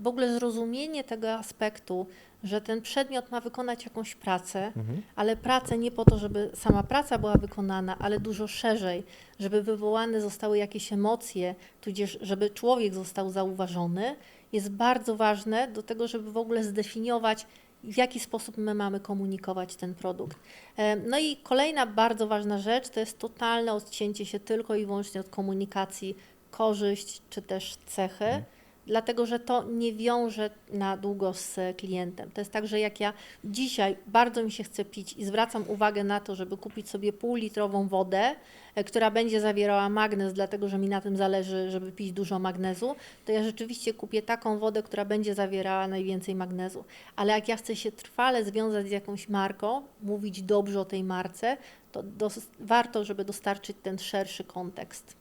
w ogóle zrozumienie tego aspektu, że ten przedmiot ma wykonać jakąś pracę, Mhm. ale pracę nie po to, żeby sama praca była wykonana, ale dużo szerzej, żeby wywołane zostały jakieś emocje, tudzież żeby człowiek został zauważony, jest bardzo ważne do tego, żeby w ogóle zdefiniować, w jaki sposób my mamy komunikować ten produkt. E, No i kolejna bardzo ważna rzecz to jest totalne odcięcie się tylko i wyłącznie od komunikacji korzyść czy też cechy. Dlatego, że to nie wiąże na długo z klientem. To jest tak, że jak ja dzisiaj bardzo mi się chce pić i zwracam uwagę na to, żeby kupić sobie półlitrową wodę, e, która będzie zawierała magnez, dlatego że mi na tym zależy, żeby pić dużo magnezu, to ja rzeczywiście kupię taką wodę, która będzie zawierała najwięcej magnezu. Ale jak ja chcę się trwale związać z jakąś marką, mówić dobrze o tej marce, to warto, żeby dostarczyć ten szerszy kontekst.